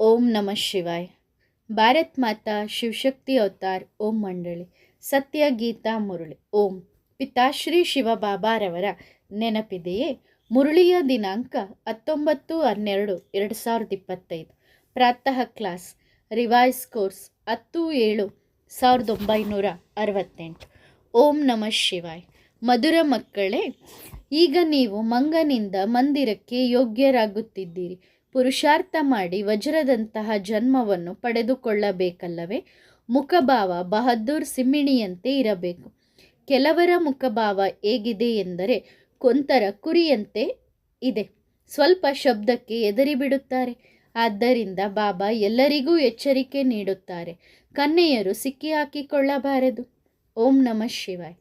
ಓಂ ನಮಃ ಶಿವಾಯ್. ಭಾರತ್ ಮಾತಾ ಶಿವಶಕ್ತಿ ಅವತಾರ್, ಓಂ ಮಂಡಳಿ. ಸತ್ಯ ಗೀತಾ ಮುರುಳಿ, ಓಂ. ಪಿತಾಶ್ರೀ ಶಿವಬಾಬಾರವರ ನೆನಪಿದೆಯೇ? ಮುರುಳಿಯ ದಿನಾಂಕ ಹತ್ತೊಂಬತ್ತು ಹನ್ನೆರಡು ಎರಡು ಸಾವಿರದ ಇಪ್ಪತ್ತೈದು. ಪ್ರಾತಃ ಕ್ಲಾಸ್, ರಿವೈಸ್ ಕೋರ್ಸ್ ಹತ್ತು ಏಳು ಸಾವಿರದ ಒಂಬೈನೂರ ಅರವತ್ತೆಂಟು. ಓಂ ನಮಃ ಶಿವಾಯ್. ಮಧುರ ಮಕ್ಕಳೇ, ಈಗ ನೀವು ಮಂಗನಿಂದ ಮಂದಿರಕ್ಕೆ ಯೋಗ್ಯರಾಗುತ್ತಿದ್ದೀರಿ. ಪುರುಷಾರ್ಥ ಮಾಡಿ ವಜ್ರದಂತಹ ಜನ್ಮವನ್ನು ಪಡೆದುಕೊಳ್ಳಬೇಕಲ್ಲವೇ? ಮುಖಭಾವ ಬಹದ್ದೂರ್ ಸಿಮ್ಮಿಣಿಯಂತೆ ಇರಬೇಕು. ಕೆಲವರ ಮುಖಭಾವ ಹೇಗಿದೆ ಎಂದರೆ ಕೊಂತರ ಕುರಿಯಂತೆ ಇದೆ. ಸ್ವಲ್ಪ ಶಬ್ದಕ್ಕೆ ಎದರಿಬಿಡುತ್ತಾರೆ ಆದ್ದರಿಂದ ಬಾಬಾ ಎಲ್ಲರಿಗೂ ಎಚ್ಚರಿಕೆ ನೀಡುತ್ತಾರೆ. ಕನ್ನೆಯರು ಸಿಕ್ಕಿ ಹಾಕಿಕೊಳ್ಳಬಾರದು. ಓಂ ನಮಃ ಶಿವಾಯ್.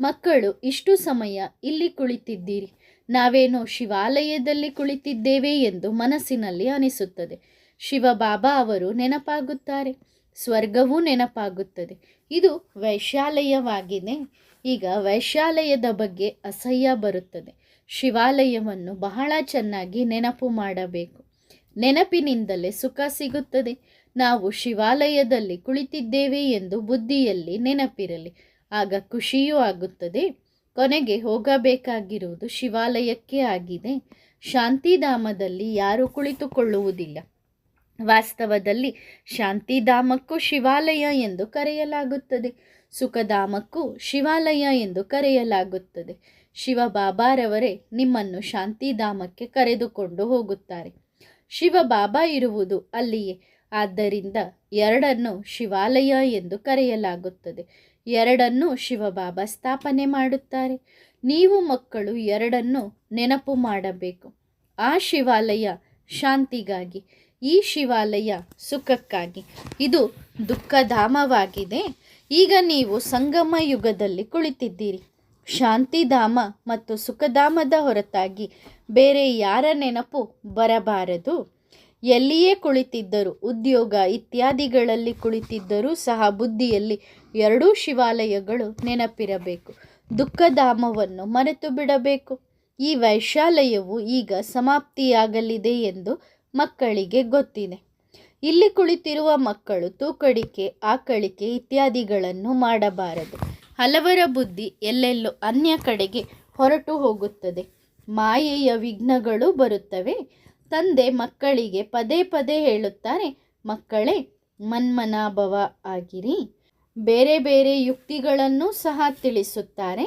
ಮಕ್ಕಳು ಇಷ್ಟು ಸಮಯ ಇಲ್ಲಿ ಕುಳಿತಿದ್ದೀರಿ. ನಾವೇನೋ ಶಿವಾಲಯದಲ್ಲಿ ಕುಳಿತಿದ್ದೇವೆ ಎಂದು ಮನಸ್ಸಿನಲ್ಲಿ ಅನಿಸುತ್ತದೆ. ಶಿವಬಾಬಾ ಅವರು ನೆನಪಾಗುತ್ತಾರೆ. ಸ್ವರ್ಗವೂ ನೆನಪಾಗುತ್ತದೆ. ಇದು ವೈಶಾಲಯವಾಗಿದೆ ಈಗ ವೈಶಾಲಯದ ಬಗ್ಗೆ ಅಸಹ್ಯ ಬರುತ್ತದೆ. ಶಿವಾಲಯವನ್ನು ಬಹಳ ಚೆನ್ನಾಗಿ ನೆನಪು ಮಾಡಬೇಕು. ನೆನಪಿನಿಂದಲೇ ಸುಖ ಸಿಗುತ್ತದೆ. ನಾವು ಶಿವಾಲಯದಲ್ಲಿ ಕುಳಿತಿದ್ದೇವೆ ಎಂದು ಬುದ್ಧಿಯಲ್ಲಿ ನೆನಪಿರಲಿ. ಆಗ ಖುಷಿಯೂ ಆಗುತ್ತದೆ. ಕೊನೆಗೆ ಹೋಗಬೇಕಾಗಿರುವುದು ಶಿವಾಲಯಕ್ಕೆ ಆಗಿದೆ. ಶಾಂತಿಧಾಮದಲ್ಲಿ ಯಾರೂ ಕುಳಿತುಕೊಳ್ಳುವುದಿಲ್ಲ. ವಾಸ್ತವದಲ್ಲಿ ಶಾಂತಿಧಾಮಕ್ಕೂ ಶಿವಾಲಯ ಎಂದು ಕರೆಯಲಾಗುತ್ತದೆ. ಸುಖಧಾಮಕ್ಕೂ ಶಿವಾಲಯ ಎಂದು ಕರೆಯಲಾಗುತ್ತದೆ. ಶಿವಬಾಬಾರವರೇ ನಿಮ್ಮನ್ನು ಶಾಂತಿಧಾಮಕ್ಕೆ ಕರೆದುಕೊಂಡು ಹೋಗುತ್ತಾರೆ. ಶಿವಬಾಬಾ ಇರುವುದು ಅಲ್ಲಿಯೇ. ಆದ್ದರಿಂದ ಎರಡನ್ನು ಶಿವಾಲಯ ಎಂದು ಕರೆಯಲಾಗುತ್ತದೆ. ಎರಡನ್ನು ಶಿವಬಾಬಾ ಸ್ಥಾಪನೆ ಮಾಡುತ್ತಾರೆ. ನೀವು ಮಕ್ಕಳು ಎರಡನ್ನು ನೆನಪು ಮಾಡಬೇಕು. ಆ ಶಿವಾಲಯ ಶಾಂತಿಗಾಗಿ, ಈ ಶಿವಾಲಯ ಸುಖಕ್ಕಾಗಿ. ಇದು ದುಃಖಧಾಮವಾಗಿದೆ. ಈಗ ನೀವು ಸಂಗಮ ಯುಗದಲ್ಲಿ ಕುಳಿತಿದ್ದೀರಿ. ಶಾಂತಿಧಾಮ ಮತ್ತು ಸುಖಧಾಮದ ಹೊರತಾಗಿ ಬೇರೆ ಯಾರ ನೆನಪು ಬರಬಾರದು? ಎಲ್ಲಿಯೇ ಕುಳಿತಿದ್ದರು, ಉದ್ಯೋಗ ಇತ್ಯಾದಿಗಳಲ್ಲಿ ಕುಳಿತಿದ್ದರೂ ಸಹ ಬುದ್ಧಿಯಲ್ಲಿ ಎರಡೂ ಶಿವಾಲಯಗಳು ನೆನಪಿರಬೇಕು. ದುಃಖಧಾಮವನ್ನು ಮರೆತು ಬಿಡಬೇಕು. ಈ ವೈಶಾಲಯವು ಈಗ ಸಮಾಪ್ತಿಯಾಗಲಿದೆ ಎಂದು ಮಕ್ಕಳಿಗೆ ಗೊತ್ತಿದೆ. ಇಲ್ಲಿ ಕುಳಿತಿರುವ ಮಕ್ಕಳು ತೂಕಡಿಕೆ, ಆಕಳಿಕೆ ಇತ್ಯಾದಿಗಳನ್ನು ಮಾಡಬಾರದು. ಹಲವರ ಬುದ್ಧಿ ಎಲ್ಲೆಲ್ಲೋ ಅನ್ಯ ಕಡೆಗೆ ಹೊರಟು ಹೋಗುತ್ತದೆ. ಮಾಯೆಯ ವಿಘ್ನಗಳು ಬರುತ್ತವೆ. ತಂದೆ ಮಕ್ಕಳಿಗೆ ಪದೇ ಪದೇ ಹೇಳುತ್ತಾರೆ, ಮಕ್ಕಳೇ, ಮನ್ಮನಾಭವ ಆಗಿರಿ. ಬೇರೆ ಬೇರೆ ಯುಕ್ತಿಗಳನ್ನು ಸಹ ತಿಳಿಸುತ್ತಾರೆ.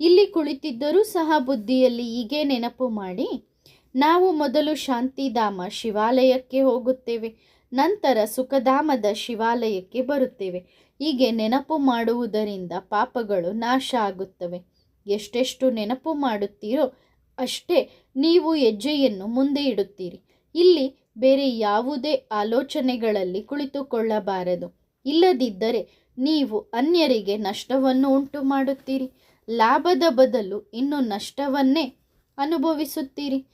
ಇಲ್ಲಿ ಕುಳಿತಿದ್ದರೂ ಸಹ ಬುದ್ಧಿಯಲ್ಲಿ ಹೀಗೆ ನೆನಪು ಮಾಡಿ. ನಾವು ಮೊದಲು ಶಾಂತಿಧಾಮ ಶಿವಾಲಯಕ್ಕೆ ಹೋಗುತ್ತೇವೆ, ನಂತರ ಸುಖಧಾಮದ ಶಿವಾಲಯಕ್ಕೆ ಬರುತ್ತೇವೆ. ಹೀಗೆ ನೆನಪು ಮಾಡುವುದರಿಂದ ಪಾಪಗಳು ನಾಶ ಆಗುತ್ತವೆ. ಎಷ್ಟೆಷ್ಟು ನೆನಪು ಮಾಡುತ್ತೀರೋ ಅಷ್ಟೇ ನೀವು ಹೆಜ್ಜೆಯನ್ನು ಮುಂದೆ ಇಡುತ್ತೀರಿ. ಇಲ್ಲಿ ಬೇರೆ ಯಾವುದೇ ಆಲೋಚನೆಗಳಲ್ಲಿ ಕುಳಿತುಕೊಳ್ಳಬಾರದು. ಇಲ್ಲದಿದ್ದರೆ ನೀವು ಅನ್ಯರಿಗೆ ನಷ್ಟವನ್ನು ಉಂಟು ಮಾಡುತ್ತೀರಿ ಲಾಭದ ಬದಲು ಇನ್ನು ನಷ್ಟವನ್ನೇ ಅನುಭವಿಸುತ್ತೀರಿ.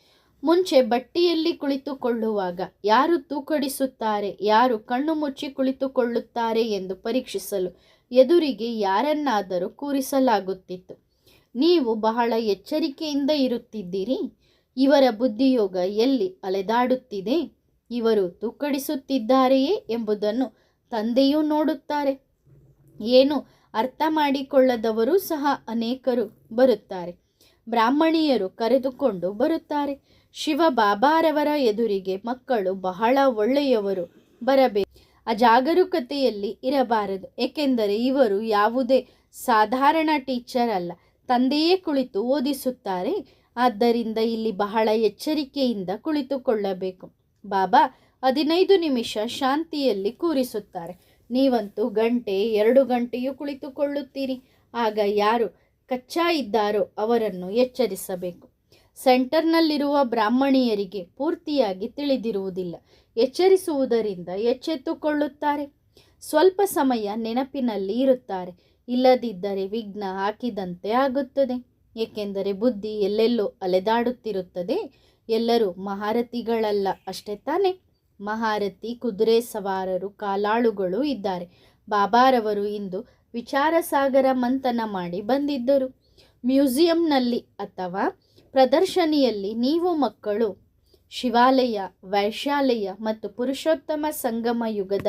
ಮುಂಚೆ ಬಟ್ಟಿಯಲ್ಲಿ ಕುಳಿತುಕೊಳ್ಳುವಾಗ ಯಾರು ತೂಕಡಿಸುತ್ತಾರೆ, ಯಾರು ಕಣ್ಣು ಮುಚ್ಚಿ ಕುಳಿತುಕೊಳ್ಳುತ್ತಾರೆ ಎಂದು ಪರೀಕ್ಷಿಸಲು ಎದುರಿಗೆ ಯಾರನ್ನಾದರೂ ಕೂರಿಸಲಾಗುತ್ತಿತ್ತು. ನೀವು ಬಹಳ ಎಚ್ಚರಿಕೆಯಿಂದ ಇರುತ್ತಿದ್ದೀರಿ. ಇವರ ಬುದ್ಧಿಯೋಗ ಎಲ್ಲಿ ಅಲೆದಾಡುತ್ತಿದೆ? ಇವರು ತುಕ್ಕಡಿಸುತ್ತಿದ್ದಾರೆಯೇ ಎಂಬುದನ್ನು ತಂದೆಯೂ ನೋಡುತ್ತಾರೆ. ಏನು ಅರ್ಥ ಮಾಡಿಕೊಳ್ಳದವರೂ ಸಹ ಅನೇಕರು ಬರುತ್ತಾರೆ. ಬ್ರಾಹ್ಮಣಿಯರು ಕರೆದುಕೊಂಡು ಬರುತ್ತಾರೆ. ಶಿವ ಬಾಬಾರವರ ಎದುರಿಗೆ ಮಕ್ಕಳು ಬಹಳ ಒಳ್ಳೆಯವರು ಬರಬೇಕು. ಅಜಾಗರೂಕತೆಯಲ್ಲಿ ಇರಬಾರದು. ಏಕೆಂದರೆ ಇವರು ಯಾವುದೇ ಸಾಧಾರಣ ಟೀಚರ್ ಅಲ್ಲ. ತಂದೆಯೇ ಕುಳಿತು ಓದಿಸುತ್ತಾರೆ. ಆದ್ದರಿಂದ ಇಲ್ಲಿ ಬಹಳ ಎಚ್ಚರಿಕೆಯಿಂದ ಕುಳಿತುಕೊಳ್ಳಬೇಕು. ಬಾಬಾ, ಹದಿನೈದು ನಿಮಿಷ ಶಾಂತಿಯಲ್ಲಿ ಕೂರಿಸುತ್ತಾರೆ. ನೀವಂತೂ ಗಂಟೆ, ಎರಡು ಗಂಟೆಯೂ ಕುಳಿತುಕೊಳ್ಳುತ್ತೀರಿ. ಆಗ ಯಾರು ಕಚ್ಚಾ ಇದ್ದಾರೋ ಅವರನ್ನು ಎಚ್ಚರಿಸಬೇಕು. ಸೆಂಟರ್ನಲ್ಲಿರುವ ಬ್ರಾಹ್ಮಣಿಯರಿಗೆ ಪೂರ್ತಿಯಾಗಿ ತಿಳಿದಿರುವುದಿಲ್ಲ. ಎಚ್ಚರಿಸುವುದರಿಂದ ಎಚ್ಚೆತ್ತುಕೊಳ್ಳುತ್ತಾರೆ. ಸ್ವಲ್ಪ ಸಮಯ ನೆನಪಿನಲ್ಲಿ ಇರುತ್ತಾರೆ. ಇಲ್ಲದಿದ್ದರೆ ವಿಘ್ನ ಹಾಕಿದಂತೆ ಆಗುತ್ತದೆ. ಏಕೆಂದರೆ ಬುದ್ಧಿ ಎಲ್ಲೆಲ್ಲೋ ಅಲೆದಾಡುತ್ತಿರುತ್ತದೆ. ಎಲ್ಲರೂ ಮಹಾರಥಿಗಳಲ್ಲ, ಅಷ್ಟೇ ತಾನೇ. ಮಹಾರಥಿ, ಕುದುರೆ ಸವಾರರು, ಕಾಲಾಳುಗಳು ಇದ್ದಾರೆ. ಬಾಬಾರವರು ಇಂದು ವಿಚಾರಸಾಗರ ಮಂಥನ ಮಾಡಿ ಬಂದಿದ್ದರು. ಮ್ಯೂಸಿಯಂನಲ್ಲಿ ಅಥವಾ ಪ್ರದರ್ಶನಿಯಲ್ಲಿ ನೀವು ಮಕ್ಕಳು, ಶಿವಾಲಯ ವೈಶಾಲಯ ಮತ್ತು ಪುರುಷೋತ್ತಮ ಸಂಗಮ ಯುಗದ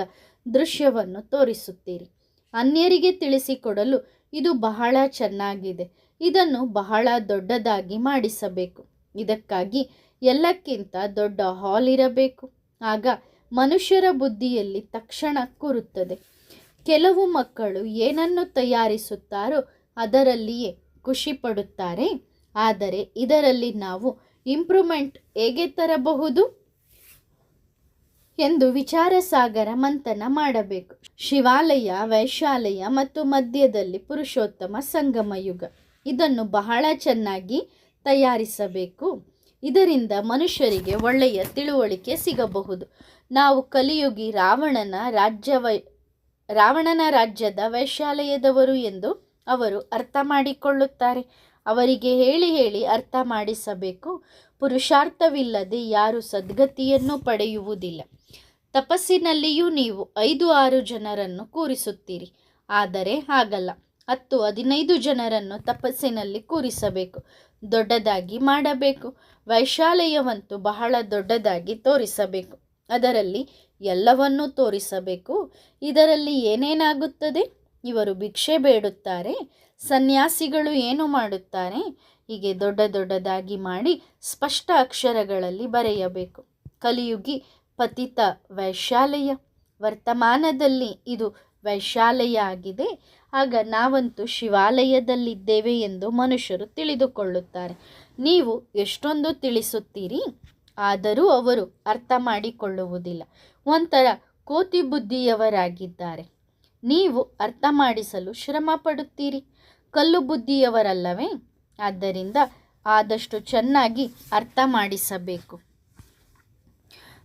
ದೃಶ್ಯವನ್ನು ತೋರಿಸುತ್ತೀರಿ. ಅನ್ಯರಿಗೆ ತಿಳಿಸಿಕೊಡಲು ಇದು ಬಹಳ ಚೆನ್ನಾಗಿದೆ. ಇದನ್ನು ಬಹಳ ದೊಡ್ಡದಾಗಿ ಮಾಡಿಸಬೇಕು. ಇದಕ್ಕಾಗಿ ಎಲ್ಲಕ್ಕಿಂತ ದೊಡ್ಡ ಹಾಲ್ ಇರಬೇಕು. ಆಗ ಮನುಷ್ಯರ ಬುದ್ಧಿಯಲ್ಲಿ ತಕ್ಷಣ ಕೂರುತ್ತದೆ. ಕೆಲವು ಮಕ್ಕಳು ಏನನ್ನು ತಯಾರಿಸುತ್ತಾರೋ ಅದರಲ್ಲಿಯೇ ಖುಷಿ ಪಡುತ್ತಾರೆ. ಆದರೆ ಇದರಲ್ಲಿ ನಾವು ಇಂಪ್ರೂವ್ಮೆಂಟ್ ಹೇಗೆ ತರಬಹುದು? ಎಂದು ವಿಚಾರ ಸಾಗರ ಮಂಥನ ಮಾಡಬೇಕು. ಶಿವಾಲಯ, ವೈಶಾಲಯ ಮತ್ತು ಮಧ್ಯದಲ್ಲಿ ಪುರುಷೋತ್ತಮ ಸಂಗಮ ಯುಗ ಇದನ್ನು ಬಹಳ ಚೆನ್ನಾಗಿ ತಯಾರಿಸಬೇಕು. ಇದರಿಂದ ಮನುಷ್ಯರಿಗೆ ಒಳ್ಳೆಯ ತಿಳುವಳಿಕೆ ಸಿಗಬಹುದು. ನಾವು ಕಲಿಯುಗಿ ರಾವಣನ ರಾಜ್ಯ ವೈ ರಾವಣನ ರಾಜ್ಯದ ವೈಶಾಲಯದವರು ಎಂದು ಅವರು ಅರ್ಥ ಮಾಡಿಕೊಳ್ಳುತ್ತಾರೆ. ಅವರಿಗೆ ಹೇಳಿ ಹೇಳಿ ಅರ್ಥ ಮಾಡಿಸಬೇಕು. ಪುರುಷಾರ್ಥವಿಲ್ಲದೆ ಯಾರು ಸದ್ಗತಿಯನ್ನು ಪಡೆಯುವುದಿಲ್ಲ. ತಪಸ್ಸಿನಲ್ಲಿಯೂ ನೀವು ಐದು ಆರು ಜನರನ್ನು ಕೂರಿಸುತ್ತೀರಿ. ಆದರೆ ಹಾಗಲ್ಲ. ಹತ್ತು ಹದಿನೈದು ಜನರನ್ನು ತಪಸ್ಸಿನಲ್ಲಿ ಕೂರಿಸಬೇಕು, ದೊಡ್ಡದಾಗಿ ಮಾಡಬೇಕು. ವೈಶಾಲಯವಂತೂ ಬಹಳ ದೊಡ್ಡದಾಗಿ ತೋರಿಸಬೇಕು. ಅದರಲ್ಲಿ ಎಲ್ಲವನ್ನೂ ತೋರಿಸಬೇಕು. ಇದರಲ್ಲಿ ಏನೇನಾಗುತ್ತದೆ? ಇವರು ಭಿಕ್ಷೆ ಬೇಡುತ್ತಾರೆ, ಸನ್ಯಾಸಿಗಳು ಏನು ಮಾಡುತ್ತಾರೆ? ಹೀಗೆ ದೊಡ್ಡ ದೊಡ್ಡದಾಗಿ ಮಾಡಿ ಸ್ಪಷ್ಟ ಅಕ್ಷರಗಳಲ್ಲಿ ಬರೆಯಬೇಕು. ಕಲಿಯುಗಿ ಪತಿತ ವೈಶಾಲಯ. ವರ್ತಮಾನದಲ್ಲಿ ಇದು ವೈಶಾಲಯ ಆಗಿದೆ. ಆಗ ನಾವಂತೂ ಶಿವಾಲಯದಲ್ಲಿದ್ದೇವೆ ಎಂದು ಮನುಷ್ಯರು ತಿಳಿದುಕೊಳ್ಳುತ್ತಾರೆ. ನೀವು ಎಷ್ಟೊಂದು ತಿಳಿಸುತ್ತೀರಿ? ಆದರೂ ಅವರು ಅರ್ಥ ಮಾಡಿಕೊಳ್ಳುವುದಿಲ್ಲ. ಒಂಥರ ಕೋತಿ ಬುದ್ಧಿಯವರಾಗಿದ್ದಾರೆ ನೀವು ಅರ್ಥ ಮಾಡಿಸಲು ಶ್ರಮ ಪಡುತ್ತೀರಿ ಕಲ್ಲು ಬುದ್ಧಿಯವರಲ್ಲವೇ? ಆದ್ದರಿಂದ ಆದಷ್ಟು ಚೆನ್ನಾಗಿ ಅರ್ಥ ಮಾಡಿಸಬೇಕು.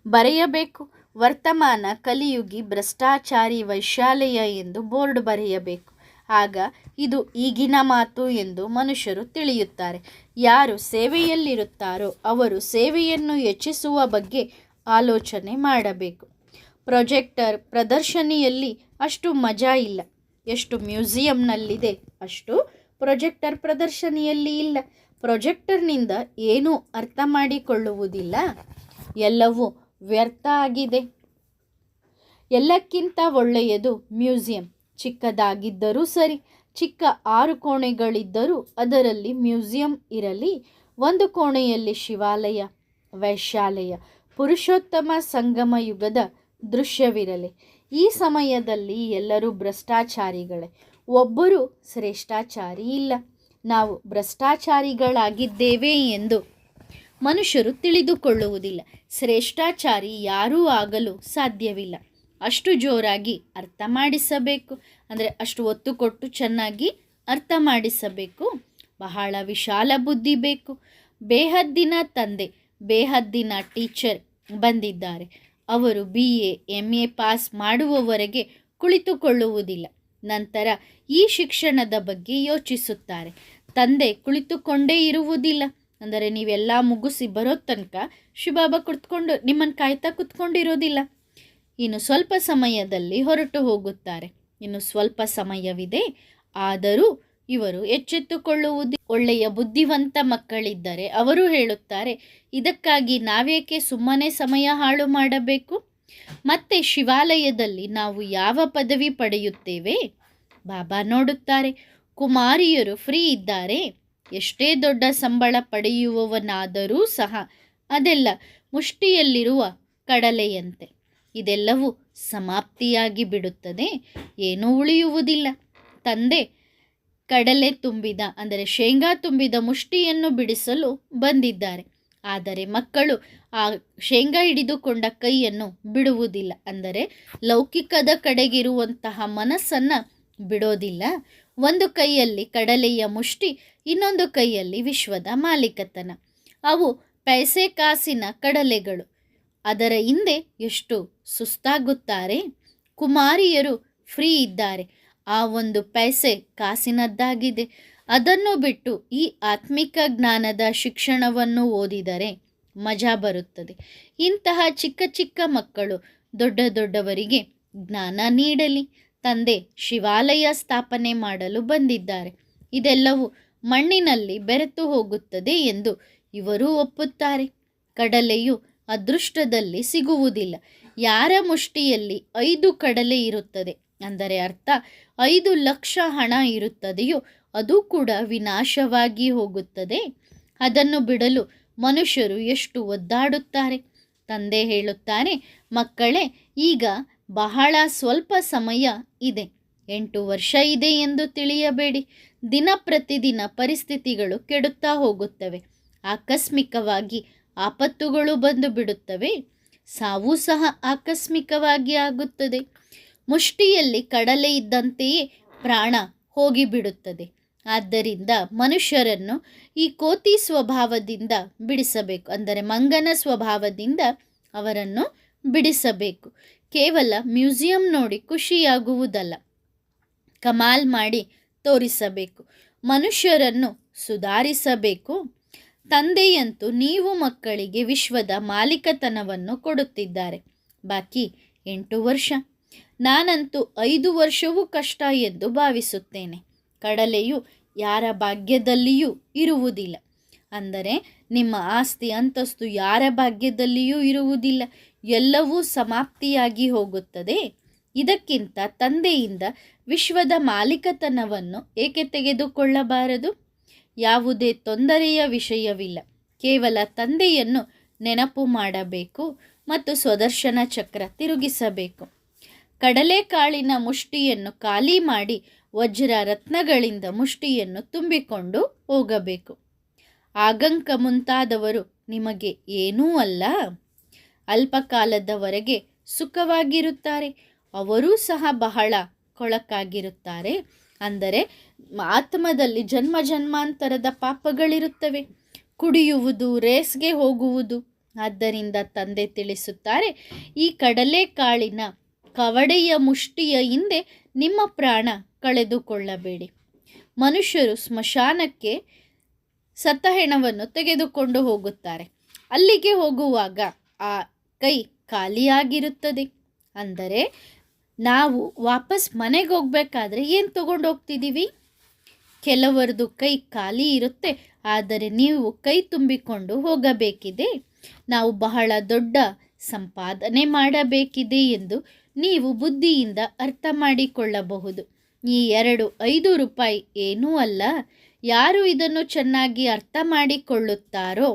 ಬರೆಯಬೇಕು. ವರ್ತಮಾನ ಕಲಿಯುಗಿ ಭ್ರಷ್ಟಾಚಾರಿ ವೈಶಾಲಯ ಎಂದು ಬೋರ್ಡ್ ಬರೆಯಬೇಕು. ಆಗ ಇದು ಈಗಿನ ಮಾತು ಎಂದು ಮನುಷ್ಯರು ತಿಳಿಯುತ್ತಾರೆ. ಯಾರು ಸೇವೆಯಲ್ಲಿರುತ್ತಾರೋ ಅವರು ಸೇವೆಯನ್ನು ಹೆಚ್ಚಿಸುವ ಬಗ್ಗೆ ಆಲೋಚನೆ ಮಾಡಬೇಕು. ಪ್ರೊಜೆಕ್ಟರ್ ಪ್ರದರ್ಶನಿಯಲ್ಲಿ ಅಷ್ಟು ಮಜಾ ಇಲ್ಲ. ಎಷ್ಟು ಮ್ಯೂಸಿಯಂನಲ್ಲಿದೆ ಅಷ್ಟು ಪ್ರೊಜೆಕ್ಟರ್ ಪ್ರದರ್ಶನಿಯಲ್ಲಿ ಇಲ್ಲ. ಪ್ರೊಜೆಕ್ಟರ್ನಿಂದ ಏನೂ ಅರ್ಥ ಮಾಡಿಕೊಳ್ಳುವುದಿಲ್ಲ. ಎಲ್ಲವೂ ವ್ಯರ್ಥ ಆಗಿದೆ. ಎಲ್ಲಕ್ಕಿಂತ ಒಳ್ಳೆಯದು ಮ್ಯೂಸಿಯಂ. ಚಿಕ್ಕದಾಗಿದ್ದರೂ ಸರಿ, ಚಿಕ್ಕ ಆರು ಕೋಣೆಗಳಿದ್ದರೂ ಅದರಲ್ಲಿ ಮ್ಯೂಸಿಯಂ ಇರಲಿ, ಒಂದು ಕೋಣೆಯಲ್ಲಿ ಶಿವಾಲಯ ವೈಶಾಲಯ ಪುರುಷೋತ್ತಮ ಸಂಗಮ ಯುಗದ ದೃಶ್ಯವಿರಲಿ. ಈ ಸಮಯದಲ್ಲಿ ಎಲ್ಲರೂ ಭ್ರಷ್ಟಾಚಾರಿಗಳೇ. ಒಬ್ಬರು ಶ್ರೇಷ್ಠಾಚಾರಿ ಇಲ್ಲ. ನಾವು ಭ್ರಷ್ಟಾಚಾರಿಗಳಾಗಿದ್ದೇವೆ ಎಂದು ಮನುಷ್ಯರು ತಿಳಿದುಕೊಳ್ಳುವುದಿಲ್ಲ. ಶ್ರೇಷ್ಠಾಚಾರಿ ಯಾರೂ ಆಗಲು ಸಾಧ್ಯವಿಲ್ಲ. ಅಷ್ಟು ಜೋರಾಗಿ ಅರ್ಥ ಮಾಡಿಸಬೇಕು. ಅಂದರೆ ಅಷ್ಟು ಒತ್ತು ಕೊಟ್ಟು ಚೆನ್ನಾಗಿ ಅರ್ಥ ಮಾಡಿಸಬೇಕು. ಬಹಳ ವಿಶಾಲ ಬುದ್ಧಿ ಬೇಕು. ಬೇಹದ್ದಿನ ತಂದೆ, ಬೇಹದ್ದಿನ ಟೀಚರ್ ಬಂದಿದ್ದಾರೆ. ಅವರು B A M A pass ಮಾಡುವವರೆಗೆ ಕುಳಿತುಕೊಳ್ಳುವುದಿಲ್ಲ. ನಂತರ ಈ ಶಿಕ್ಷಣದ ಬಗ್ಗೆ ಯೋಚಿಸುತ್ತಾರೆ. ತಂದೆ ಕುಳಿತುಕೊಂಡೇ ಇರುವುದಿಲ್ಲ. ಅಂದರೆ ನೀವೆಲ್ಲ ಮುಗಿಸಿ ಬರೋ ತನಕ ಶಿವಬಾಬಾ ಕುತ್ಕೊಂಡು ನಿಮ್ಮನ್ನು ಕಾಯ್ತಾ ಕುತ್ಕೊಂಡಿರೋದಿಲ್ಲ. ಇನ್ನು ಸ್ವಲ್ಪ ಸಮಯದಲ್ಲಿ ಹೊರಟು ಹೋಗುತ್ತಾರೆ. ಇನ್ನು ಸ್ವಲ್ಪ ಸಮಯವಿದೆ, ಆದರೂ ಇವರು ಎಚ್ಚೆತ್ತುಕೊಳ್ಳುವುದು ಒಳ್ಳೆಯ ಬುದ್ಧಿವಂತ ಮಕ್ಕಳಿದ್ದರೆ ಅವರು ಹೇಳುತ್ತಾರೆ, ಇದಕ್ಕಾಗಿ ನಾವೇಕೆ ಸುಮ್ಮನೆ ಸಮಯ ಹಾಳು ಮಾಡಬೇಕು? ಮತ್ತೆ ಶಿವಾಲಯದಲ್ಲಿ ನಾವು ಯಾವ ಪದವಿ ಪಡೆಯುತ್ತೇವೆ? ಬಾಬಾ ನೋಡುತ್ತಾರೆ, ಕುಮಾರಿಯರು ಫ್ರೀ ಇದ್ದಾರೆ, ಎಷ್ಟೇ ದೊಡ್ಡ ಸಂಬಳ ಪಡೆಯುವವನಾದರೂ ಸಹ ಅದೆಲ್ಲ ಮುಷ್ಟಿಯಲ್ಲಿರುವ ಕಡಲೆಯಂತೆ. ಇದೆಲ್ಲವೂ ಸಮಾಪ್ತಿಯಾಗಿ ಬಿಡುತ್ತದೆ. ಏನೂ ಉಳಿಯುವುದಿಲ್ಲ. ತಂದೆ ಕಡಲೆ ತುಂಬಿದ, ಅಂದರೆ ಶೇಂಗಾ ತುಂಬಿದ ಮುಷ್ಟಿಯನ್ನು ಬಿಡಿಸಲು ಬಂದಿದ್ದಾರೆ. ಆದರೆ ಮಕ್ಕಳು ಆ ಶೇಂಗಾ ಹಿಡಿದುಕೊಂಡ ಕೈಯನ್ನು ಬಿಡುವುದಿಲ್ಲ. ಅಂದರೆ ಲೌಕಿಕದ ಕಡೆಗಿರುವಂತಹ ಮನಸ್ಸನ್ನು ಬಿಡೋದಿಲ್ಲ. ಒಂದು ಕೈಯಲ್ಲಿ ಕಡಲೆಯ ಮುಷ್ಟಿ, ಇನ್ನೊಂದು ಕೈಯಲ್ಲಿ ವಿಶ್ವದ ಮಾಲೀಕತನ. ಅವು ಪೈಸೆ ಕಾಸಿನ ಕಡಲೆಗಳು. ಅದರ ಹಿಂದೆ ಎಷ್ಟು ಸುಸ್ತಾಗುತ್ತಾರೆ? ಕುಮಾರಿಯರು ಫ್ರೀ ಇದ್ದಾರೆ. ಆ ಒಂದು ಪೈಸೆ ಕಾಸಿನದ್ದಾಗಿದೆ. ಅದನ್ನು ಬಿಟ್ಟು ಈ ಆತ್ಮಿಕ ಜ್ಞಾನದ ಶಿಕ್ಷಣವನ್ನು ಓದಿದರೆ ಮಜಾ ಬರುತ್ತದೆ. ಇಂತಹ ಚಿಕ್ಕ ಚಿಕ್ಕ ಮಕ್ಕಳು ದೊಡ್ಡ ದೊಡ್ಡವರಿಗೆ ಜ್ಞಾನ ನೀಡಲಿ. ತಂದೆ ಶಿವಾಲಯ ಸ್ಥಾಪನೆ ಮಾಡಲು ಬಂದಿದ್ದಾರೆ. ಇದೆಲ್ಲವೂ ಮಣ್ಣಿನಲ್ಲಿ ಬೆರೆತು ಹೋಗುತ್ತದೆ ಎಂದು ಇವರು ಒಪ್ಪುತ್ತಾರೆ. ಕಡಲೆಯು ಅದೃಷ್ಟದಲ್ಲಿ ಸಿಗುವುದಿಲ್ಲ. ಯಾರ ಮುಷ್ಟಿಯಲ್ಲಿ ಐದು ಕಡಲೆ ಇರುತ್ತದೆ? ಅಂದರೆ ಅರ್ಥ, ಐದು ಲಕ್ಷ ಹಣ ಇರುತ್ತದೆಯೋ ಅದು ಕೂಡ ವಿನಾಶವಾಗಿ ಹೋಗುತ್ತದೆ. ಅದನ್ನು ಬಿಡಲು ಮನುಷ್ಯರು ಎಷ್ಟು ಒದ್ದಾಡುತ್ತಾರೆ? ತಂದೆ ಹೇಳುತ್ತಾರೆ ಮಕ್ಕಳೇ, ಈಗ ಬಹಳ ಸ್ವಲ್ಪ ಸಮಯ ಇದೆ. ಎಂಟು ವರ್ಷ ಇದೆ ಎಂದು ತಿಳಿಯಬೇಡಿ. ದಿನ ಪ್ರತಿದಿನ ಪರಿಸ್ಥಿತಿಗಳು ಕೆಡುತ್ತಾ ಹೋಗುತ್ತವೆ. ಆಕಸ್ಮಿಕವಾಗಿ ಆಪತ್ತುಗಳು ಬಂದು ಬಿಡುತ್ತವೆ, ಸಾವು ಸಹ ಆಕಸ್ಮಿಕವಾಗಿ ಆಗುತ್ತದೆ. ಮುಷ್ಟಿಯಲ್ಲಿ ಕಡಲೆ ಇದ್ದಂತೆಯೇ ಪ್ರಾಣ ಹೋಗಿಬಿಡುತ್ತದೆ. ಆದ್ದರಿಂದ ಮನುಷ್ಯರನ್ನು ಈ ಕೋತಿ ಸ್ವಭಾವದಿಂದ ಬಿಡಿಸಬೇಕು, ಅಂದರೆ ಮಂಗನ ಸ್ವಭಾವದಿಂದ ಅವರನ್ನು ಬಿಡಿಸಬೇಕು. ಕೇವಲ ಮ್ಯೂಸಿಯಂ ನೋಡಿ ಖುಷಿಯಾಗುವುದಲ್ಲ, ಕಮಾಲ್ ಮಾಡಿ ತೋರಿಸಬೇಕು. ಮನುಷ್ಯರನ್ನು ಸುಧಾರಿಸಬೇಕು. ತಂದೆಯಂತೂ ನೀವು ಮಕ್ಕಳಿಗೆ ವಿಶ್ವದ ಮಾಲೀಕತನವನ್ನು ಕೊಡುತ್ತಿದ್ದಾರೆ. ಬಾಕಿ ಎಂಟು ವರ್ಷ. ನಾನಂತೂ ಐದು ವರ್ಷವೂ ಕಷ್ಟ ಎಂದು ಭಾವಿಸುತ್ತೇನೆ. ಕಡಲೆಯು ಯಾರ ಭಾಗ್ಯದಲ್ಲಿಯೂ ಇರುವುದಿಲ್ಲ. ಅಂದರೆ ನಿಮ್ಮ ಆಸ್ತಿ ಅಂತಸ್ತು ಯಾರ ಭಾಗ್ಯದಲ್ಲಿಯೂ ಇರುವುದಿಲ್ಲ. ಎಲ್ಲವೂ ಸಮಾಪ್ತಿಯಾಗಿ ಹೋಗುತ್ತದೆ. ಇದಕ್ಕಿಂತ ತಂದೆಯಿಂದ ವಿಶ್ವದ ಮಾಲೀಕತನವನ್ನು ಏಕೆ ತೆಗೆದುಕೊಳ್ಳಬಾರದು? ಯಾವುದೇ ತೊಂದರೆಯ ವಿಷಯವಿಲ್ಲ. ಕೇವಲ ತಂದೆಯನ್ನು ನೆನಪು ಮಾಡಬೇಕು ಮತ್ತು ಸ್ವದರ್ಶನ ಚಕ್ರ ತಿರುಗಿಸಬೇಕು. ಕಡಲೆಕಾಳಿನ ಮುಷ್ಟಿಯನ್ನು ಖಾಲಿ ಮಾಡಿ ವಜ್ರ ರತ್ನಗಳಿಂದ ಮುಷ್ಟಿಯನ್ನು ತುಂಬಿಕೊಂಡು ಹೋಗಬೇಕು. ಆಗಂಕ ಮುಂತಾದವರು ನಿಮಗೆ ಏನೂ ಅಲ್ಲ. ಅಲ್ಪಕಾಲದವರೆಗೆ ಸುಖವಾಗಿರುತ್ತಾರೆ. ಅವರೂ ಸಹ ಬಹಳ ಕೊಳಕಾಗಿರುತ್ತಾರೆ. ಅಂದರೆ ಆತ್ಮದಲ್ಲಿ ಜನ್ಮ ಜನ್ಮಾಂತರದ ಪಾಪಗಳಿರುತ್ತವೆ. ಕುಡಿಯುವುದು, ರೇಸ್ಗೆ ಹೋಗುವುದು. ಆದ್ದರಿಂದ ತಂದೆ ತಿಳಿಸುತ್ತಾರೆ, ಈ ಕಡಲೆಕಾಳಿನ ಕವಡೆಯ ಮುಷ್ಟಿಯ ಹಿಂದೆ ನಿಮ್ಮ ಪ್ರಾಣ ಕಳೆದುಕೊಳ್ಳಬೇಡಿ. ಮನುಷ್ಯರು ಸ್ಮಶಾನಕ್ಕೆ ಸತ್ತ ಹೆಣವನ್ನು ತೆಗೆದುಕೊಂಡು ಹೋಗುತ್ತಾರೆ. ಅಲ್ಲಿಗೆ ಹೋಗುವಾಗ ಆ ಕೈ ಖಾಲಿಯಾಗಿರುತ್ತದೆ. ಅಂದರೆ ನಾವು ವಾಪಸ್ ಮನೆಗೆ ಹೋಗ್ಬೇಕಾದ್ರೆ ಏನು ತಗೊಂಡು ಹೋಗ್ತಿದ್ದೀವಿ ಕೆಲವರದು ಕೈ ಖಾಲಿ ಇರುತ್ತೆ, ಆದರೆ ನೀವು ಕೈ ತುಂಬಿಕೊಂಡು ಹೋಗಬೇಕಿದೆ. ನಾವು ಬಹಳ ದೊಡ್ಡ ಸಂಪಾದನೆ ಮಾಡಬೇಕಿದೆ ಎಂದು ನೀವು ಬುದ್ಧಿಯಿಂದ ಅರ್ಥ ಮಾಡಿಕೊಳ್ಳಬಹುದು. ಈ ಎರಡು ಐದು ರೂಪಾಯಿ ಏನೂ ಅಲ್ಲ, ಯಾರು ಇದನ್ನು ಚೆನ್ನಾಗಿ ಅರ್ಥ ಮಾಡಿಕೊಳ್ಳುತ್ತಾರೋ?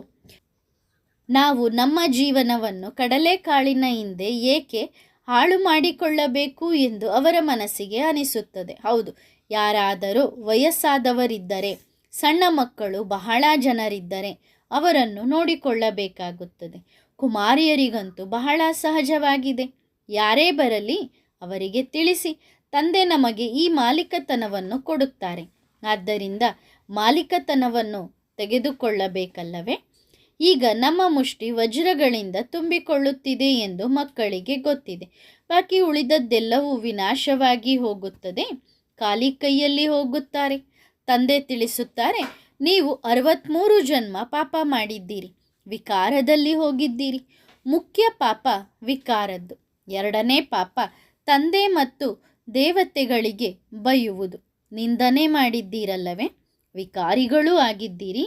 ನಾವು ನಮ್ಮ ಜೀವನವನ್ನು ಕಡಲೆಕಾಳಿನ ಹಿಂದೆ ಏಕೆ ಹಾಳು ಮಾಡಿಕೊಳ್ಳಬೇಕು ಎಂದು ಅವರ ಮನಸ್ಸಿಗೆ ಅನಿಸುತ್ತದೆ. ಹೌದು, ಯಾರಾದರೂ ವಯಸ್ಸಾದವರಿದ್ದರೆ, ಸಣ್ಣ ಮಕ್ಕಳು ಬಹಳ ಜನರಿದ್ದರೆ ಅವರನ್ನು ನೋಡಿಕೊಳ್ಳಬೇಕಾಗುತ್ತದೆ. ಕುಮಾರಿಯರಿಗಂತೂ ಬಹಳ ಸಹಜವಾಗಿದೆ. ಯಾರೇ ಬರಲಿ ಅವರಿಗೆ ತಿಳಿಸಿ, ತಂದೆ ನಮಗೆ ಈ ಮಾಲೀಕತನವನ್ನು ಕೊಡುತ್ತಾರೆ. ಆದ್ದರಿಂದ ಮಾಲೀಕತನವನ್ನು ತೆಗೆದುಕೊಳ್ಳಬೇಕಲ್ಲವೇ? ಈಗ ನಮ್ಮ ಮುಷ್ಟಿ ವಜ್ರಗಳಿಂದ ತುಂಬಿಕೊಳ್ಳುತ್ತಿದೆ ಎಂದು ಮಕ್ಕಳಿಗೆ ಗೊತ್ತಿದೆ. ಬಾಕಿ ಉಳಿದದ್ದೆಲ್ಲವೂ ವಿನಾಶವಾಗಿ ಹೋಗುತ್ತದೆ. ಖಾಲಿ ಕೈಯಲ್ಲಿ ಹೋಗುತ್ತಾರೆ. ತಂದೆ ತಿಳಿಸುತ್ತಾರೆ, ನೀವು ಅರವತ್ತ್ಮೂರು ಜನ್ಮ ಪಾಪ ಮಾಡಿದ್ದೀರಿ, ವಿಕಾರದಲ್ಲಿ ಹೋಗಿದ್ದೀರಿ. ಮುಖ್ಯ ಪಾಪ ವಿಕಾರದ್ದು. ಎರಡನೇ ಪಾಪ ತಂದೆ ಮತ್ತು ದೇವತೆಗಳಿಗೆ ಬಯ್ಯುವುದು ನಿಂದನೆ ಮಾಡಿದ್ದೀರಲ್ಲವೇ? ವಿಕಾರಿಗಳೂ ಆಗಿದ್ದೀರಿ.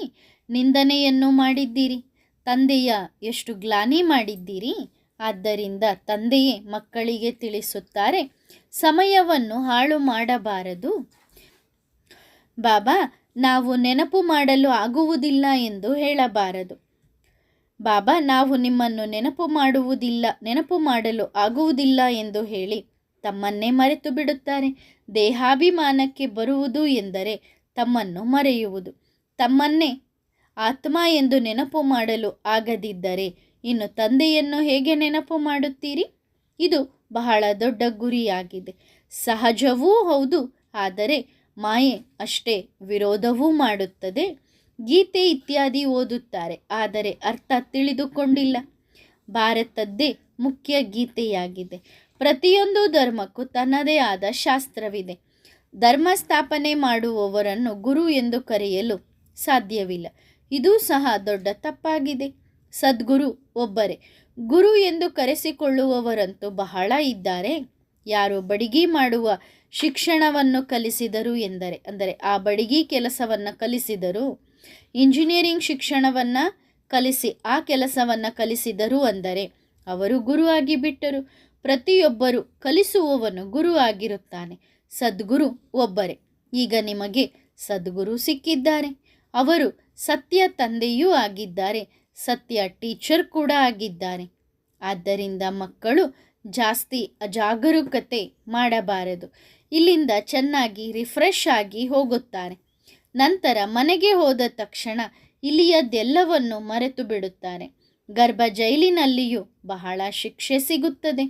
ನಿಂದನೆಯನ್ನು ಮಾಡಿದ್ದೀರಿ. ತಂದೆಯ ಎಷ್ಟು ಗ್ಲಾನಿ ಮಾಡಿದ್ದೀರಿ. ಆದ್ದರಿಂದ ತಂದೆಯೇ ಮಕ್ಕಳಿಗೆ ತಿಳಿಸುತ್ತಾರೆ, ಸಮಯವನ್ನು ಹಾಳು ಮಾಡಬಾರದು. ಬಾಬಾ, ನಾವು ನೆನಪು ಮಾಡಲು ಆಗುವುದಿಲ್ಲ ಎಂದು ಹೇಳಬಾರದು. ಬಾಬಾ, ನಾವು ನಿಮ್ಮನ್ನು ನೆನಪು ಮಾಡುವುದಿಲ್ಲ, ನೆನಪು ಮಾಡಲು ಆಗುವುದಿಲ್ಲ ಎಂದು ಹೇಳಿ ತಮ್ಮನ್ನೇ ಮರೆತು ಬಿಡುತ್ತಾರೆ. ದೇಹಾಭಿಮಾನಕ್ಕೆ ಬರುವುದು ಎಂದರೆ ತಮ್ಮನ್ನು ಮರೆಯುವುದು. ತಮ್ಮನ್ನೇ ಆತ್ಮ ಎಂದು ನೆನಪು ಮಾಡಲು ಆಗದಿದ್ದರೆ ಇನ್ನು ತಂದೆಯನ್ನು ಹೇಗೆ ನೆನಪು ಮಾಡುತ್ತೀರಿ? ಇದು ಬಹಳ ದೊಡ್ಡ ಗುರಿಯಾಗಿದೆ. ಸಹಜವೂ ಹೌದು, ಆದರೆ ಮಾಯೆ ಅಷ್ಟೇ ವಿರೋಧವೂ ಮಾಡುತ್ತದೆ. ಗೀತೆ ಇತ್ಯಾದಿ ಓದುತ್ತಾರೆ, ಆದರೆ ಅರ್ಥ ತಿಳಿದುಕೊಂಡಿಲ್ಲ. ಭಾರತದ್ದೇ ಮುಖ್ಯ ಗೀತೆಯಾಗಿದೆ. ಪ್ರತಿಯೊಂದು ಧರ್ಮಕ್ಕೂ ತನ್ನದೇ ಆದ ಶಾಸ್ತ್ರವಿದೆ. ಧರ್ಮ ಸ್ಥಾಪನೆ ಮಾಡುವವರನ್ನು ಗುರು ಎಂದು ಕರೆಯಲು ಸಾಧ್ಯವಿಲ್ಲ. ಇದು ಸಹ ದೊಡ್ಡ ತಪ್ಪಾಗಿದೆ. ಸದ್ಗುರು ಒಬ್ಬರೇ. ಗುರು ಎಂದು ಕರೆಸಿಕೊಳ್ಳುವವರಂತೂ ಬಹಳ ಇದ್ದಾರೆ. ಯಾರು ಬಡಿಗೆ ಮಾಡುವ ಶಿಕ್ಷಣವನ್ನು ಕಲಿಸಿದರು ಎಂದರೆ, ಅಂದರೆ ಆ ಬಡಿಗೆ ಕೆಲಸವನ್ನು ಕಲಿಸಿದರು, ಇಂಜಿನಿಯರಿಂಗ್ ಶಿಕ್ಷಣವನ್ನು ಕಲಿಸಿ ಆ ಕೆಲಸವನ್ನು ಕಲಿಸಿದರು ಅಂದರೆ ಅವರು ಗುರುವಾಗಿ ಬಿಟ್ಟರು. ಪ್ರತಿಯೊಬ್ಬರು ಕಲಿಸುವವನು ಗುರು ಆಗಿರುತ್ತಾನೆ. ಸದ್ಗುರು ಒಬ್ಬರೇ. ಈಗ ನಿಮಗೆ ಸದ್ಗುರು ಸಿಕ್ಕಿದ್ದಾರೆ. ಅವರು ಸತ್ಯ ತಂದೆಯೂ ಆಗಿದ್ದಾರೆ, ಸತ್ಯ ಟೀಚರ್ ಕೂಡ ಆಗಿದ್ದಾರೆ. ಆದ್ದರಿಂದ ಮಕ್ಕಳು ಜಾಸ್ತಿ ಅಜಾಗರೂಕತೆ ಮಾಡಬಾರದು. ಇಲ್ಲಿಂದ ಚೆನ್ನಾಗಿ ರಿಫ್ರೆಶ್ ಆಗಿ ಹೋಗುತ್ತಾರೆ. ನಂತರ ಮನೆಗೆ ಹೋದ ತಕ್ಷಣ ಇಲ್ಲಿಯದೆಲ್ಲವನ್ನು ಮರೆತು ಬಿಡುತ್ತಾರೆ. ಗರ್ಭ ಜೈಲಿನಲ್ಲಿಯೂ ಬಹಳ ಶಿಕ್ಷೆ ಸಿಗುತ್ತದೆ.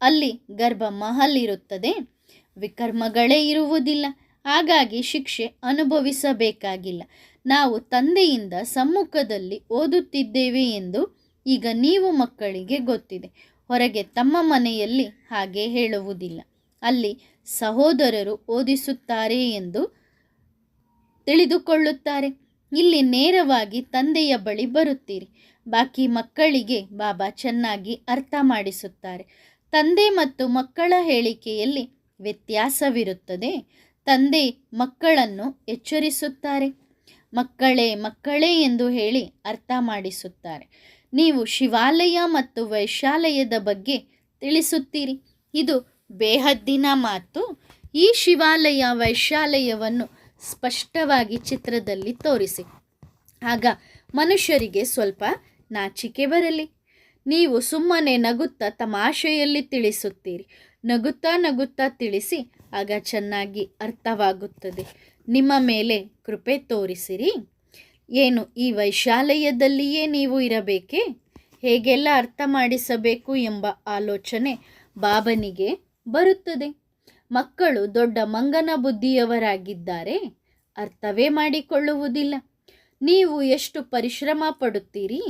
ಅಲ್ಲಿ ಗರ್ಭ ಮಹಲ್ ಇರುತ್ತದೆ. ವಿಕರ್ಮಗಳೇ ಇರುವುದಿಲ್ಲ. ಹಾಗಾಗಿ ಶಿಕ್ಷೆ ಅನುಭವಿಸಬೇಕಾಗಿಲ್ಲ. ನಾವು ತಂದೆಯಿಂದ ಸಮ್ಮುಖದಲ್ಲಿ ಓದುತ್ತಿದ್ದೇವೆ ಎಂದು ಈಗ ನೀವು ಮಕ್ಕಳಿಗೆ ಗೊತ್ತಿದೆ. ಹೊರಗೆ ತಮ್ಮ ಮನೆಯಲ್ಲಿ ಹಾಗೆ ಹೇಳುವುದಿಲ್ಲ. ಅಲ್ಲಿ ಸಹೋದರರು ಓದಿಸುತ್ತಾರೆ ಎಂದು ತಿಳಿದುಕೊಳ್ಳುತ್ತಾರೆ. ಇಲ್ಲಿ ನೇರವಾಗಿ ತಂದೆಯ ಬಳಿ ಬರುತ್ತೀರಿ. ಬಾಕಿ ಮಕ್ಕಳಿಗೆ ಬಾಬಾ ಚೆನ್ನಾಗಿ ಅರ್ಥ ಮಾಡಿಸುತ್ತಾರೆ. ತಂದೆ ಮತ್ತು ಮಕ್ಕಳ ಹೇಳಿಕೆಯಲ್ಲಿ ವ್ಯತ್ಯಾಸವಿರುತ್ತದೆ. ತಂದೆ ಮಕ್ಕಳನ್ನು ಎಚ್ಚರಿಸುತ್ತಾರೆ. ಮಕ್ಕಳೇ ಮಕ್ಕಳೇ ಎಂದು ಹೇಳಿ ಅರ್ಥ ಮಾಡಿಸುತ್ತಾರೆ. ನೀವು ಶಿವಾಲಯ ಮತ್ತು ವೈಶಾಲಯದ ಬಗ್ಗೆ ತಿಳಿಸುತ್ತೀರಿ. ಇದು ಬೇಹದ್ದಿನ ಮಾತು. ಈ ಶಿವಾಲಯ, ವೈಶಾಲಯವನ್ನು ಸ್ಪಷ್ಟವಾಗಿ ಚಿತ್ರದಲ್ಲಿ ತೋರಿಸಿ. ಆಗ ಮನುಷ್ಯರಿಗೆ ಸ್ವಲ್ಪ ನಾಚಿಕೆ ಬರಲಿ. ನೀವು ಸುಮ್ಮನೆ ನಗುತ್ತಾ ತಮಾಷೆಯಲ್ಲಿ ತಿಳಿಸುತ್ತೀರಿ. ನಗುತ್ತಾ ನಗುತ್ತಾ ತಿಳಿಸಿ, ಆಗ ಚೆನ್ನಾಗಿ ಅರ್ಥವಾಗುತ್ತದೆ. ನಿಮ್ಮ ಮೇಲೆ ಕೃಪೆ ತೋರಿಸಿರಿ. ಏನು, ಈ ವೈಶಾಲಯದಲ್ಲಿಯೇ ನೀವು ಇರಬೇಕೇ? ಹೇಗೆಲ್ಲ ಅರ್ಥ ಮಾಡಿಸಬೇಕು ಎಂಬ ಆಲೋಚನೆ ಬಾಬನಿಗೆ ಬರುತ್ತದೆ. ಮಕ್ಕಳು ದೊಡ್ಡ ಮಂಗನ ಬುದ್ಧಿಯವರಾಗಿದ್ದಾರೆ. ಅರ್ಥವೇ ಮಾಡಿಕೊಳ್ಳುವುದಿಲ್ಲ. ನೀವು ಎಷ್ಟು ಪರಿಶ್ರಮ ಪಡುತ್ತೀರಿ?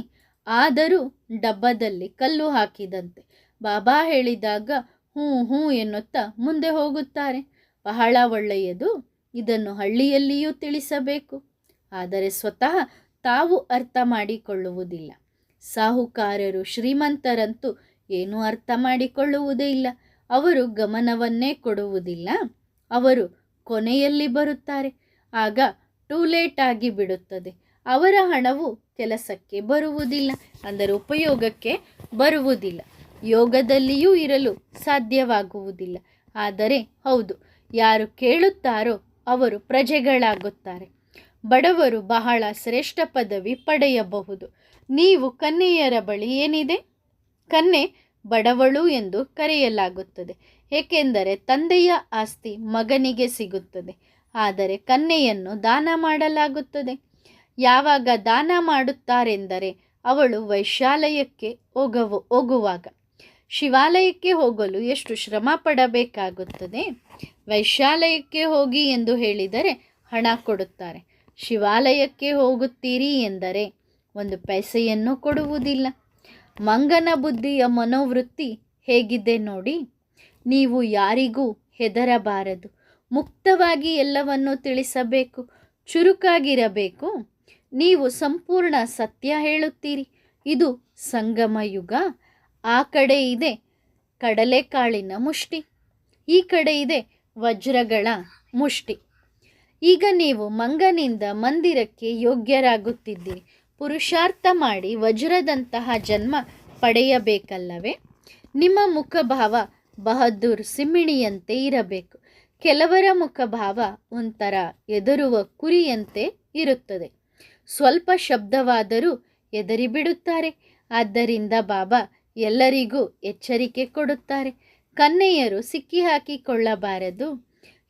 ಆದರೂ ಡಬ್ಬದಲ್ಲಿ ಕಲ್ಲು ಹಾಕಿದಂತೆ. ಬಾಬಾ ಹೇಳಿದಾಗ ಹ್ಞೂ ಹ್ಞೂ ಎನ್ನುತ್ತಾ ಮುಂದೆ ಹೋಗುತ್ತಾರೆ. ಬಹಳ ಒಳ್ಳೆಯದು. ಇದನ್ನು ಹಳ್ಳಿಯಲ್ಲಿಯೂ ತಿಳಿಸಬೇಕು. ಆದರೆ ಸ್ವತಃ ತಾವು ಅರ್ಥ ಮಾಡಿಕೊಳ್ಳುವುದಿಲ್ಲ. ಸಾಹುಕಾರರು ಶ್ರೀಮಂತರಂತೂ ಏನೂ ಅರ್ಥ ಮಾಡಿಕೊಳ್ಳುವುದೇ ಇಲ್ಲ. ಅವರು ಗಮನವನ್ನೇ ಕೊಡುವುದಿಲ್ಲ. ಅವರು ಕೊನೆಯಲ್ಲಿ ಬರುತ್ತಾರೆ. ಆಗ ಟೂ ಲೇಟ್ ಆಗಿ ಬಿಡುತ್ತದೆ. ಅವರ ಹಣವು ಕೆಲಸಕ್ಕೆ ಬರುವುದಿಲ್ಲ. ಅಂದರೆ ಉಪಯೋಗಕ್ಕೆ ಬರುವುದಿಲ್ಲ. ಯೋಗದಲ್ಲಿಯೂ ಇರಲು ಸಾಧ್ಯವಾಗುವುದಿಲ್ಲ. ಆದರೆ ಹೌದು, ಯಾರು ಕೇಳುತ್ತಾರೋ ಅವರು ಪ್ರಜೆಗಳಾಗುತ್ತಾರೆ. ಬಡವರು ಬಹಳ ಶ್ರೇಷ್ಠ ಪದವಿ ಪಡೆಯಬಹುದು. ನೀವು ಕನ್ನೆಯರ ಬಳಿ ಏನಿದೆ? ಕನ್ನೆ ಬಡವಳು ಎಂದು ಕರೆಯಲಾಗುತ್ತದೆ. ಏಕೆಂದರೆ ತಂದೆಯ ಆಸ್ತಿ ಮಗನಿಗೆ ಸಿಗುತ್ತದೆ. ಆದರೆ ಕನ್ಯೆಯನ್ನು ದಾನ ಮಾಡಲಾಗುತ್ತದೆ. ಯಾವಾಗ ದಾನ ಮಾಡುತ್ತಾರೆಂದರೆ ಅವಳು ವೈಶಾಲಯಕ್ಕೆ ಹೋಗವು, ಹೋಗುವಾಗ. ಶಿವಾಲಯಕ್ಕೆ ಹೋಗಲು ಎಷ್ಟು ಶ್ರಮ ಪಡಬೇಕಾಗುತ್ತದೆ? ವೈಶಾಲಯಕ್ಕೆ ಹೋಗಿ ಎಂದು ಹೇಳಿದರೆ ಹಣ ಕೊಡುತ್ತಾರೆ. ಶಿವಾಲಯಕ್ಕೆ ಹೋಗುತ್ತೀರಿ ಎಂದರೆ ಒಂದು ಪೈಸೆಯನ್ನು ಕೊಡುವುದಿಲ್ಲ. ಮಂಗನ ಬುದ್ಧಿಯ ಮನೋವೃತ್ತಿ ಹೇಗಿದೆ ನೋಡಿ. ನೀವು ಯಾರಿಗೂ ಹೆದರಬಾರದು. ಮುಕ್ತವಾಗಿ ಎಲ್ಲವನ್ನು ತಿಳಿಸಬೇಕು. ಚುರುಕಾಗಿರಬೇಕು. ನೀವು ಸಂಪೂರ್ಣ ಸತ್ಯ ಹೇಳುತ್ತೀರಿ. ಇದು ಸಂಗಮ ಯುಗ ಆ ಕಡೆ ಇದೆ ಕಡಲೆಕಾಳಿನ ಮುಷ್ಟಿ, ಈ ಕಡೆ ಇದೆ ವಜ್ರಗಳ ಮುಷ್ಟಿ. ಈಗ ನೀವು ಮಂಗನಿಂದ ಮಂದಿರಕ್ಕೆ ಯೋಗ್ಯರಾಗುತ್ತಿದ್ದೀರಿ. ಪುರುಷಾರ್ಥ ಮಾಡಿ ವಜ್ರದಂತಹ ಜನ್ಮ ಪಡೆಯಬೇಕಲ್ಲವೇ? ನಿಮ್ಮ ಮುಖಭಾವ ಬಹದ್ದೂರ್ ಸಿಮ್ಮಿಣಿಯಂತೆ ಇರಬೇಕು. ಕೆಲವರ ಮುಖಭಾವ ಒಂಥರ ಎದುರುವ ಕುರಿಯಂತೆ ಇರುತ್ತದೆ. ಸ್ವಲ್ಪ ಶಬ್ದವಾದರೂ ಎದರಿಬಿಡುತ್ತಾರೆ. ಆದ್ದರಿಂದ ಬಾಬಾ ಎಲ್ಲರಿಗೂ ಎಚ್ಚರಿಕೆ ಕೊಡುತ್ತಾರೆ. ಕನ್ಯೆಯರು ಸಿಕ್ಕಿಹಾಕಿಕೊಳ್ಳಬಾರದು.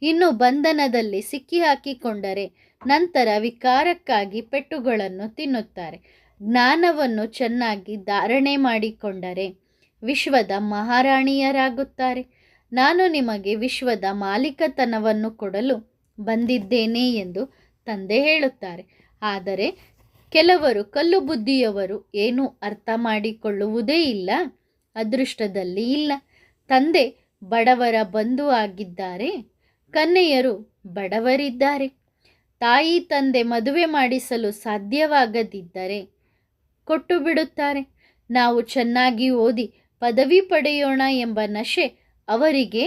ಇನ್ನು ಬಂಧನದಲ್ಲಿ ಸಿಕ್ಕಿಹಾಕಿಕೊಂಡರೆ ನಂತರ ವಿಕಾರಕ್ಕಾಗಿ ಪೆಟ್ಟುಗಳನ್ನು ತಿನ್ನುತ್ತಾರೆ. ಜ್ಞಾನವನ್ನು ಚೆನ್ನಾಗಿ ಧಾರಣೆ ಮಾಡಿಕೊಂಡರೆ ವಿಶ್ವದ ಮಹಾರಾಣಿಯರಾಗುತ್ತಾರೆ. ನಾನು ನಿಮಗೆ ವಿಶ್ವದ ಮಾಲೀಕತನವನ್ನು ಕೊಡಲು ಬಂದಿದ್ದೇನೆ ಎಂದು ತಂದೆ ಹೇಳುತ್ತಾರೆ. ಆದರೆ ಕೆಲವರು ಕಲ್ಲು ಬುದ್ಧಿಯವರು ಏನೂ ಅರ್ಥ ಮಾಡಿಕೊಳ್ಳುವುದೇ ಇಲ್ಲ, ಅದೃಷ್ಟದಲ್ಲಿ ಇಲ್ಲ. ತಂದೆ ಬಡವರ ಬಂಧು ಆಗಿದ್ದಾರೆ ಕನ್ನೆಯರು ಬಡವರಿದ್ದಾರೆ. ತಾಯಿ ತಂದೆ ಮದುವೆ ಮಾಡಿಸಲು ಸಾಧ್ಯವಾಗದಿದ್ದರೆ ಕೊಟ್ಟು ಬಿಡುತ್ತಾರೆ ನಾವು ಚೆನ್ನಾಗಿ ಓದಿ ಪದವಿ ಪಡೆಯೋಣ ಎಂಬ ನಶೆ ಅವರಿಗೆ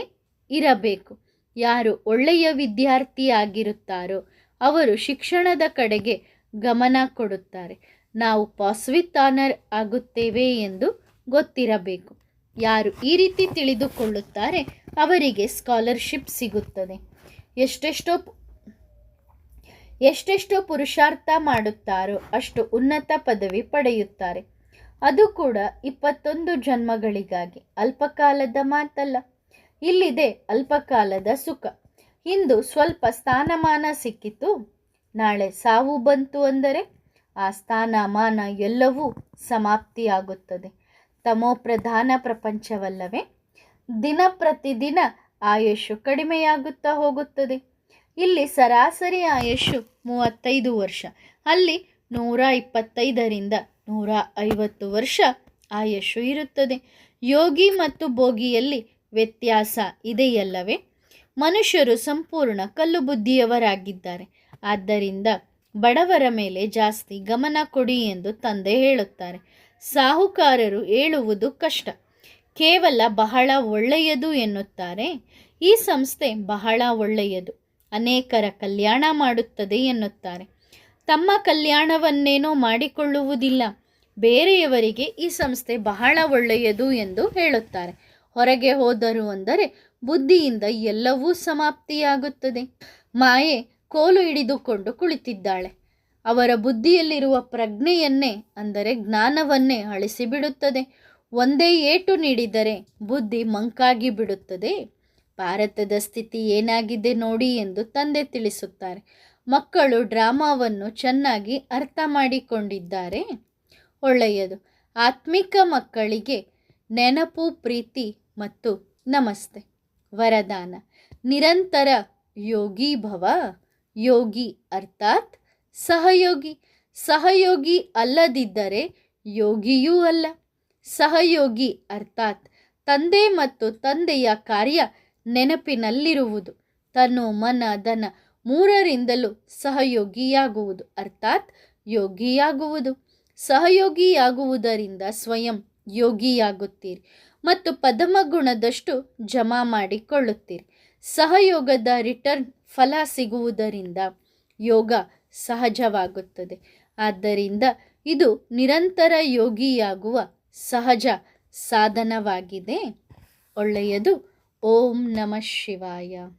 ಇರಬೇಕು. ಯಾರು ಒಳ್ಳೆಯ ವಿದ್ಯಾರ್ಥಿಯಾಗಿರುತ್ತಾರೋ ಅವರು ಶಿಕ್ಷಣದ ಕಡೆಗೆ ಗಮನ ಕೊಡುತ್ತಾರೆ. ನಾವು ಪಾಸ್ವಿತಾನರ್ ಆಗುತ್ತೇವೆ ಎಂದು ಗೊತ್ತಿರಬೇಕು. ಯಾರು ಈ ರೀತಿ ತಿಳಿದುಕೊಳ್ಳುತ್ತಾರೆ, ಅವರಿಗೆ ಸ್ಕಾಲರ್ಶಿಪ್ ಸಿಗುತ್ತದೆ. ಎಷ್ಟೆಷ್ಟೋ ಎಷ್ಟೆಷ್ಟೋ ಪುರುಷಾರ್ಥ ಮಾಡುತ್ತಾರೋ ಅಷ್ಟು ಉನ್ನತ ಪದವಿ ಪಡೆಯುತ್ತಾರೆ. ಅದು ಕೂಡ ಇಪ್ಪತ್ತೊಂದು ಜನ್ಮಗಳಿಗಾಗಿ ಅಲ್ಪಕಾಲದ ಮಾತಲ್ಲ. ಇಲ್ಲಿದೆ ಅಲ್ಪಕಾಲದ ಸುಖ. ಇಂದು ಸ್ವಲ್ಪ ಸ್ಥಾನಮಾನ ಸಿಕ್ಕಿತು. ನಾಳೆ ಸಾವು ಬಂತು ಅಂದರೆ ಆ ಸ್ಥಾನಮಾನ ಎಲ್ಲವೂ ಸಮಾಪ್ತಿಯಾಗುತ್ತದೆ. ತಮೋ ಪ್ರಧಾನ ಪ್ರಪಂಚವಲ್ಲವೇ? ದಿನ ಪ್ರತಿದಿನ ಆಯುಷು ಕಡಿಮೆಯಾಗುತ್ತಾ ಹೋಗುತ್ತದೆ. ಇಲ್ಲಿ ಸರಾಸರಿ ಆಯುಷು ಮೂವತ್ತೈದು ವರ್ಷ. ಅಲ್ಲಿ ನೂರ ಇಪ್ಪತ್ತೈದರಿಂದ ನೂರ ಐವತ್ತು ವರ್ಷ ಆಯಸ್ಸು ಇರುತ್ತದೆ. ಯೋಗಿ ಮತ್ತು ಭೋಗಿಯಲ್ಲಿ ವ್ಯತ್ಯಾಸ ಇದೆಯಲ್ಲವೇ? ಮನುಷ್ಯರು ಸಂಪೂರ್ಣ ಕಲ್ಲು ಬುದ್ಧಿಯವರಾಗಿದ್ದಾರೆ ಆದ್ದರಿಂದ ಬಡವರ ಮೇಲೆ ಜಾಸ್ತಿ ಗಮನ ಕೊಡಿ ಎಂದು ತಂದೆ ಹೇಳುತ್ತಾರೆ. ಸಾಹುಕಾರರು ಹೇಳುವುದು ಕಷ್ಟ. ಕೇವಲ ಬಹಳ ಒಳ್ಳೆಯದು ಎನ್ನುತ್ತಾರೆ. ಈ ಸಂಸ್ಥೆ ಬಹಳ ಒಳ್ಳೆಯದು. ಅನೇಕರ ಕಲ್ಯಾಣ ಮಾಡುತ್ತದೆ ಎನ್ನುತ್ತಾರೆ. ತಮ್ಮ ಕಲ್ಯಾಣವನ್ನೇನೋ ಮಾಡಿಕೊಳ್ಳುವುದಿಲ್ಲ. ಬೇರೆಯವರಿಗೆ ಈ ಸಂಸ್ಥೆ ಬಹಳ ಒಳ್ಳೆಯದು ಎಂದು ಹೇಳುತ್ತಾರೆ. ಹೊರಗೆ ಹೋದರು ಅಂದರೆ ಬುದ್ಧಿಯಿಂದ ಎಲ್ಲವೂ ಸಮಾಪ್ತಿಯಾಗುತ್ತದೆ. ಮಾಯೆ ಕೋಲು ಹಿಡಿದುಕೊಂಡು ಕುಳಿತಿದ್ದಾಳೆ. ಅವರ ಬುದ್ಧಿಯಲ್ಲಿರುವ ಪ್ರಜ್ಞೆಯನ್ನೇ, ಅಂದರೆ ಜ್ಞಾನವನ್ನೇ ಅಳಿಸಿಬಿಡುತ್ತದೆ. ಒಂದೇ ಏಟು ನೀಡಿದರೆ ಬುದ್ಧಿ ಮಂಕಾಗಿ ಬಿಡುತ್ತದೆ. ಭಾರತದ ಸ್ಥಿತಿ ಏನಾಗಿದೆ ನೋಡಿ ಎಂದು ತಂದೆ ತಿಳಿಸುತ್ತಾರೆ. ಮಕ್ಕಳು ಡ್ರಾಮಾವನ್ನು ಚೆನ್ನಾಗಿ ಅರ್ಥ ಮಾಡಿಕೊಂಡಿದ್ದಾರೆ. ಒಳ್ಳೆಯದು. ಆತ್ಮಿಕ ಮಕ್ಕಳಿಗೆ ನೆನಪು, ಪ್ರೀತಿ ಮತ್ತು ನಮಸ್ತೆ. ವರದಾನ. ನಿರಂತರ ಯೋಗಿ ಭವ ಯೋಗಿ ಅರ್ಥಾತ್ ಸಹಯೋಗಿ. ಸಹಯೋಗಿ ಅಲ್ಲದಿದ್ದರೆ ಯೋಗಿಯೂ ಅಲ್ಲ. ಸಹಯೋಗಿ ಅರ್ಥಾತ್ ತಂದೆ ಮತ್ತು ತಂದೆಯ ಕಾರ್ಯ ನೆನಪಿನಲ್ಲಿರುವುದು. ತನು, ಮನ, ಧನ ಮೂರರಿಂದಲೂ ಸಹಯೋಗಿಯಾಗುವುದು. ಅರ್ಥಾತ್ ಯೋಗಿಯಾಗುವುದು. ಸಹಯೋಗಿಯಾಗುವುದರಿಂದ ಸ್ವಯಂ ಯೋಗಿಯಾಗುತ್ತೀರಿ ಮತ್ತು ಪದಮ ಗುಣದಷ್ಟು ಜಮಾ ಮಾಡಿಕೊಳ್ಳುತ್ತೀರಿ. ಸಹಯೋಗದ ರಿಟರ್ನ್ ಫಲ ಸಿಗುವುದರಿಂದ ಯೋಗ ಸಹಜವಾಗುತ್ತದೆ. ಆದ್ದರಿಂದ ಇದು ನಿರಂತರ ಯೋಗಿಯಾಗುವ ಸಹಜ ಸಾಧನವಾಗಿದೆ. ಒಳ್ಳೆಯದು. ಓಂ ನಮಃ ಶಿವಾಯ.